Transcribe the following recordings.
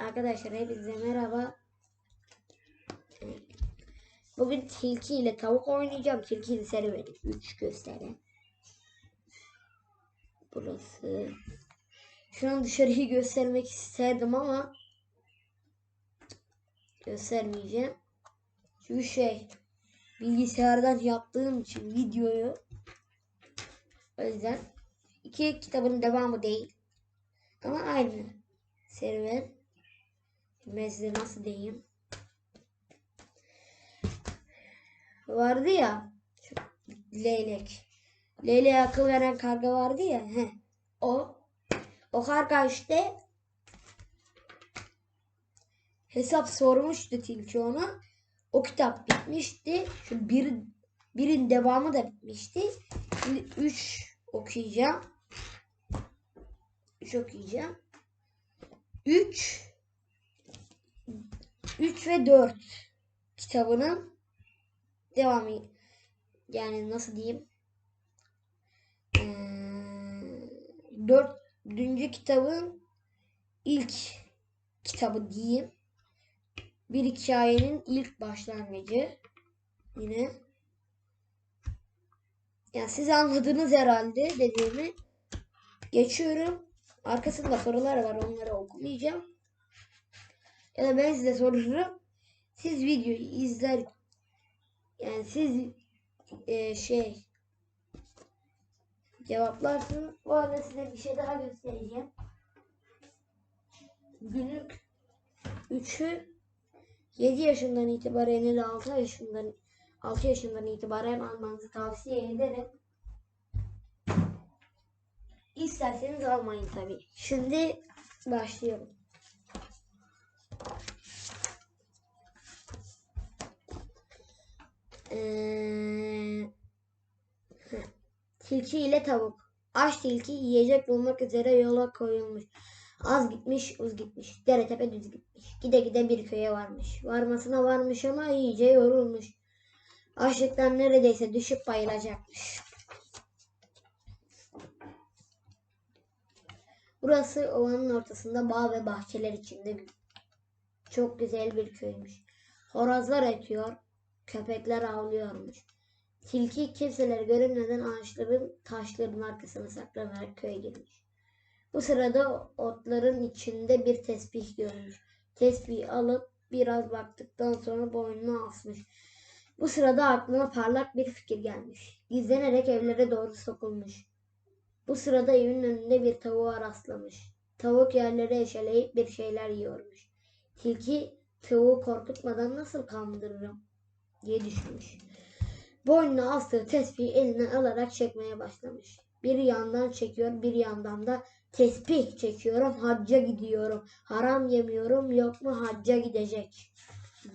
Arkadaşlar hepinize merhaba. Bugün tilki ile tavuk oynayacağım. Tilkinin serüveni 3 gösteri. Burası. Şu an dışarıyı göstermek isterdim ama göstermeyeceğim. Çünkü şey bilgisayardan yaptığım için videoyu o yüzden iki kitabın devamı değil. Ama aynı serüven. Ben size nasıl diyeyim? Vardı ya leylek. Leyleğe akıl veren karga vardı ya. He. O. O karga işte hesap sormuştu tilki ona. O kitap bitmişti. Şu bir, birin devamı da bitmişti. Şimdi 3 okuyacağım. 3 okuyacağım. 3 3 ve 4 kitabının devamı. Yani nasıl diyeyim? Ee, kitabın ilk kitabı diyeyim. Bir hikayenin ilk başlangıcı. Yine. Yani siz anladınız herhalde dediğimi geçiyorum. Arkasında sorular var onları okumayacağım ya da ben size sorurum siz videoyu izler yani siz e, şey cevaplarsınız. Bu arada size bir şey daha göstereceğim. Günlük 3'ü 7 yaşından itibaren ile 6 yaşından 6 yaşından itibaren almanızı tavsiye ederim. İsterseniz almayın tabii. Şimdi başlıyorum. Ee, tilki ile tavuk. Aç tilki yiyecek bulmak üzere yola koyulmuş. Az gitmiş, uz gitmiş. Dere tepe düz gitmiş. Gide gide bir köye varmış. Varmasına varmış ama iyice yorulmuş. Açlıktan neredeyse düşüp bayılacakmış. Burası ovanın ortasında bağ ve bahçeler içinde çok güzel bir köymüş. Horozlar ötüyor, köpekler avlıyormuş. Tilki kimseler görünmeden ağaçların taşların arkasına saklanarak köye girmiş. Bu sırada otların içinde bir tesbih görmüş. Tesbihi alıp biraz baktıktan sonra boynuna asmış. Bu sırada aklına parlak bir fikir gelmiş. Gizlenerek evlere doğru sokulmuş. Bu sırada evin önünde bir tavuğa rastlamış. Tavuk yerlere eşeleyip bir şeyler yiyormuş. Tilki tavuğu korkutmadan nasıl kandırırım diye düşünmüş. Boynuna astığı tesbihi eline alarak çekmeye başlamış. Bir yandan çekiyor bir yandan da tesbih çekiyorum hacca gidiyorum. Haram yemiyorum yok mu hacca gidecek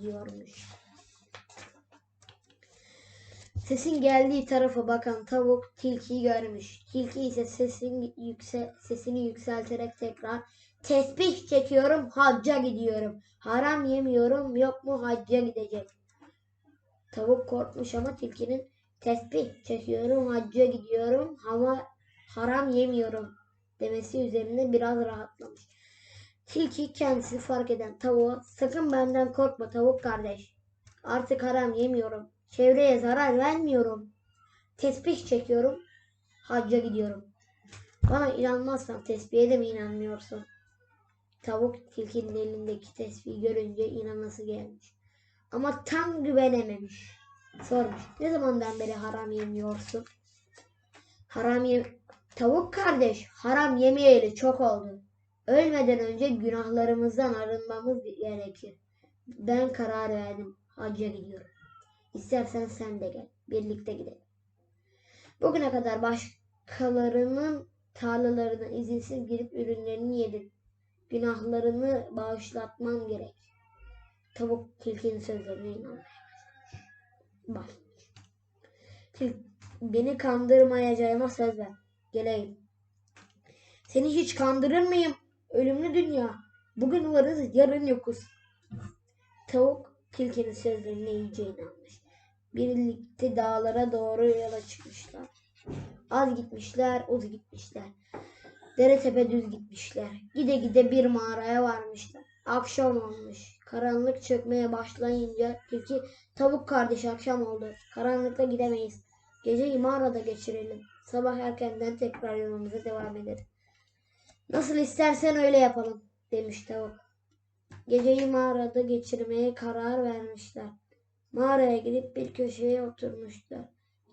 diyormuş. Sesin geldiği tarafa bakan tavuk tilkiyi görmüş. Tilki ise sesin yükse, sesini yükselterek tekrar tesbih çekiyorum hacca gidiyorum. Haram yemiyorum yok mu hacca gidecek. Tavuk korkmuş ama tilkinin tesbih çekiyorum hacca gidiyorum ama haram yemiyorum demesi üzerine biraz rahatlamış. Tilki kendisi fark eden tavuğa sakın benden korkma tavuk kardeş. Artık haram yemiyorum. Çevreye zarar vermiyorum. Tesbih çekiyorum. Hacca gidiyorum. Bana inanmazsan tesbihe de mi inanmıyorsun? Tavuk tilkinin elindeki tesbihi görünce inanası gelmiş. Ama tam güvenememiş. Sormuş. Ne zamandan beri haram yemiyorsun? Haram yem... Tavuk kardeş haram yemeyeli çok oldu. Ölmeden önce günahlarımızdan arınmamız gerekir. Ben karar verdim. Hacca gidiyorum. İstersen sen de gel. Birlikte gidelim. Bugüne kadar başkalarının tarlalarına izinsiz girip ürünlerini yedim. Günahlarını bağışlatmam gerek. Tavuk tilkinin sözlerine inanmaya başlamış. Tilk, beni kandırmayacağıma söz ver. Geleyim. Seni hiç kandırır mıyım? Ölümlü dünya. Bugün varız, yarın yokuz. Tavuk tilkinin sözlerine iyice inanmış. Birlikte dağlara doğru yola çıkmışlar. Az gitmişler, uz gitmişler. Dere tepe düz gitmişler. Gide gide bir mağaraya varmışlar. Akşam olmuş. Karanlık çökmeye başlayınca tilki tavuk kardeş akşam oldu. Karanlıkta gidemeyiz. Geceyi mağarada geçirelim. Sabah erkenden tekrar yolumuza devam ederiz. Nasıl istersen öyle yapalım demiş tavuk. Geceyi mağarada geçirmeye karar vermişler. Mağaraya gidip bir köşeye oturmuşlar.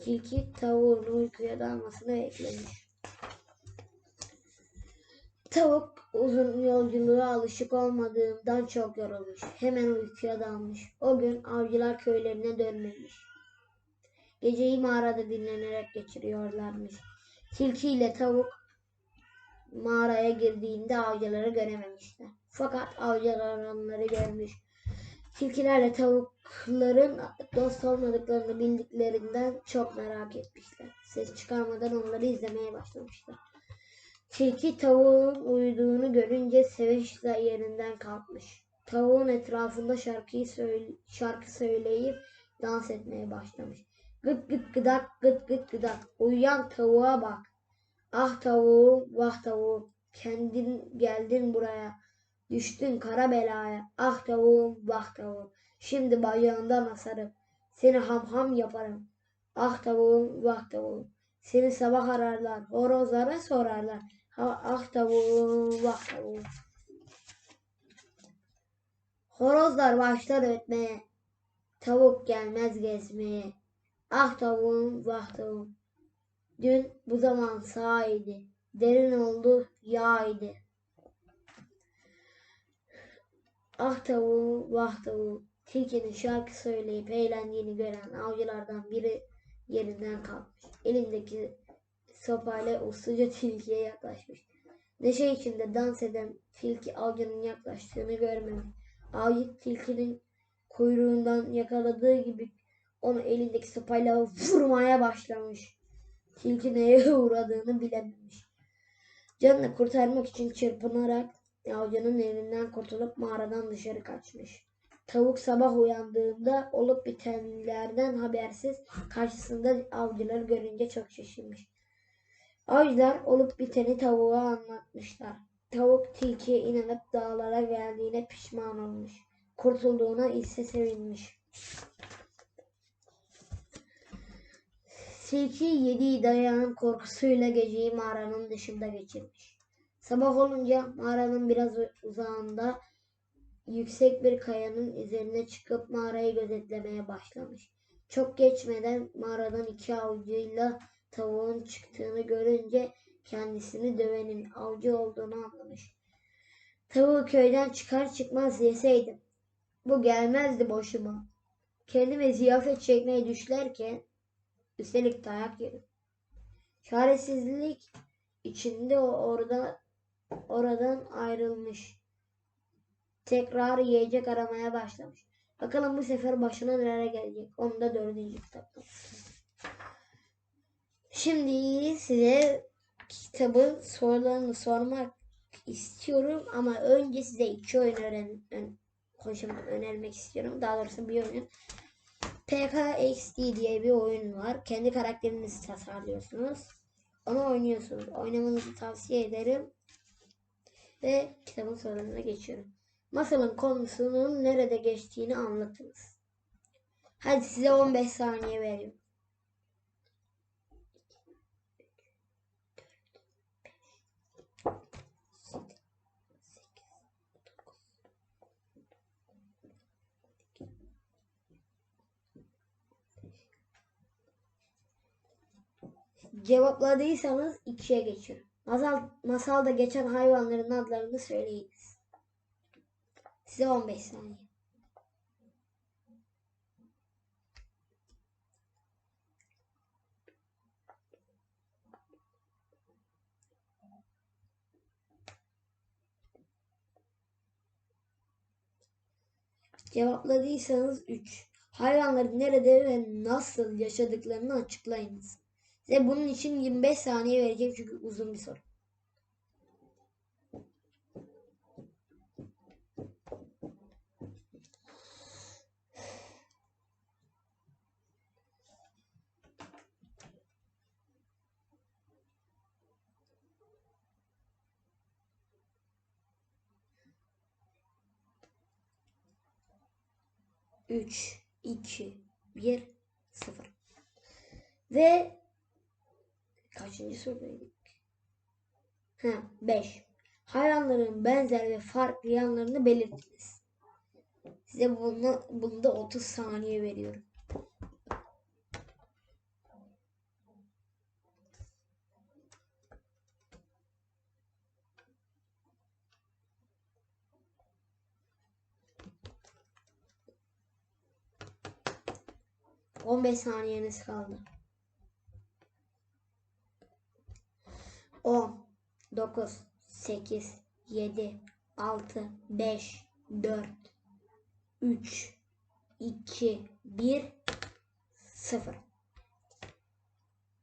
Tilki tavuğun uykuya dalmasını beklemiş. Tavuk uzun yolculuğa alışık olmadığından çok yorulmuş. Hemen uykuya dalmış. O gün avcılar köylerine dönmemiş. Geceyi mağarada dinlenerek geçiriyorlarmış. Tilki ile tavuk mağaraya girdiğinde avcıları görememişler. Fakat avcılar onları görmüş. Tilkilerle tavukların dost olmadıklarını bildiklerinden çok merak etmişler. Ses çıkarmadan onları izlemeye başlamışlar. Tilki tavuğun uyuduğunu görünce sevinçle yerinden kalkmış. Tavuğun etrafında şarkıyı söyle, şarkı söyleyip dans etmeye başlamış. Gıt gıt gıdak gıt gıt gıdak. Uyuyan tavuğa bak. Ah tavuğum vah tavuğum. Kendin geldin buraya. Düştün kara belaya. Ah tavuğum vah tavuğum. Şimdi bacağından asarım. Seni ham ham yaparım. Ah tavuğum vah tavuğum. Seni sabah ararlar. Horozlara sorarlar. Ha, ah tavuğum vah tavuğum. Horozlar başlar ötmeye. Tavuk gelmez gezmeye. Ah tavuğum vah tavuğum. Dün bu zaman sağ. Derin oldu yağ idi. Ah tavuğum vah tavuğum. Tilkinin şarkı söyleyip eğlendiğini gören avcılardan biri yerinden kalkmış. Elindeki sopayla usulca tilkiye yaklaşmış. Neşe içinde dans eden tilki avcının yaklaştığını görmemiş. Avcı tilkinin kuyruğundan yakaladığı gibi onu elindeki sopayla vurmaya başlamış. Tilki neye uğradığını bilememiş. Canını kurtarmak için çırpınarak avcının elinden kurtulup mağaradan dışarı kaçmış. Tavuk sabah uyandığında olup bitenlerden habersiz karşısında avcıları görünce çok şaşırmış. Avcılar olup biteni tavuğa anlatmışlar. Tavuk tilkiye inanıp dağlara geldiğine pişman olmuş. Kurtulduğuna ise sevinmiş. Tilki yediği dayağın korkusuyla geceyi mağaranın dışında geçirmiş. Sabah olunca mağaranın biraz uzağında yüksek bir kayanın üzerine çıkıp mağarayı gözetlemeye başlamış. Çok geçmeden mağaradan iki avcıyla tavuğun çıktığını görünce kendisini dövenin avcı olduğunu anlamış. Tavuğu köyden çıkar çıkmaz yeseydim. Bu gelmezdi boşuma. Kendime ziyafet çekmeyi düşlerken üstelik dayak yedim. Çaresizlik içinde orada oradan ayrılmış. Tekrar yiyecek aramaya başlamış. Bakalım bu sefer başına neler gelecek. Onu da dördüncü kitapta. Şimdi size kitabın sorularını sormak istiyorum ama önce size iki oyun öğren ön, konuşmak, önermek istiyorum. Daha doğrusu bir oyun. PKXD diye bir oyun var. Kendi karakterinizi tasarlıyorsunuz. Onu oynuyorsunuz. Oynamanızı tavsiye ederim. Ve kitabın sorularına geçiyorum. Masalın konusunun nerede geçtiğini anlatınız. Hadi size 15 saniye veriyorum. Cevapladıysanız ikiye geçiyorum. Masal, masalda geçen hayvanların adlarını söyleyiniz. Size 15 saniye. Cevapladıysanız 3. Hayvanların nerede ve nasıl yaşadıklarını açıklayınız. Size bunun için 25 saniye vereceğim çünkü uzun bir soru. 3, 2, 1, 0. Ve kaçıncı sorudaydık? Ha, 5. Hayvanların benzer ve farklı yanlarını belirtiniz. Size bunu, bunda 30 saniye veriyorum. 15 saniyeniz kaldı. 10 9 8 7 6 5 4 3 2 1 0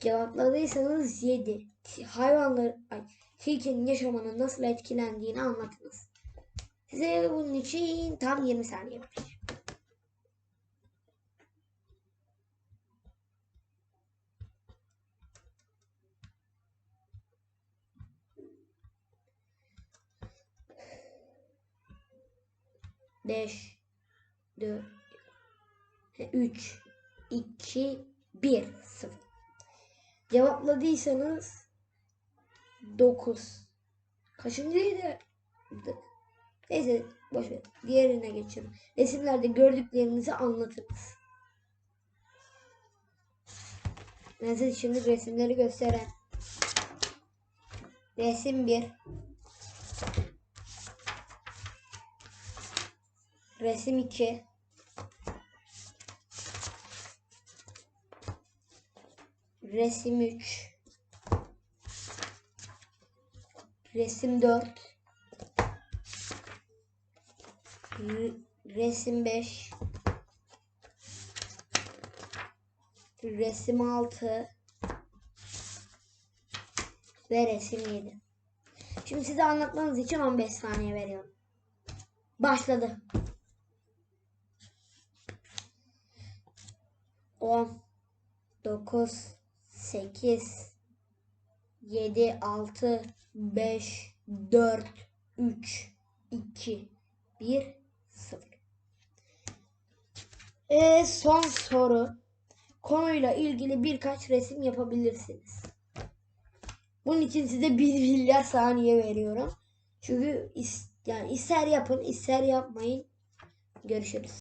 Cevapladıysanız 7. Hayvanlar, ay, tilkinin yaşamanın nasıl etkilendiğini anlatınız. Size bunun için tam 20 saniye verir. 5 4 3 2 1 0 Cevapladıysanız 9 Kaçıncıydı? Neyse boş ver. Diğerine geçelim. Resimlerde gördüklerinizi anlatınız. Ben size şimdi resimleri göstereyim. Resim 1 Resim 2. Resim 3. Resim 4. R- resim 5. Resim 6. Ve resim 7. Şimdi size anlatmanız için 15 saniye veriyorum. Başladı. 10 9 8 7 6 5 4 3 2 1 0 ee, son soru. Konuyla ilgili birkaç resim yapabilirsiniz. Bunun için size 1 milyar saniye veriyorum. Çünkü is- yani ister yapın ister yapmayın. Görüşürüz.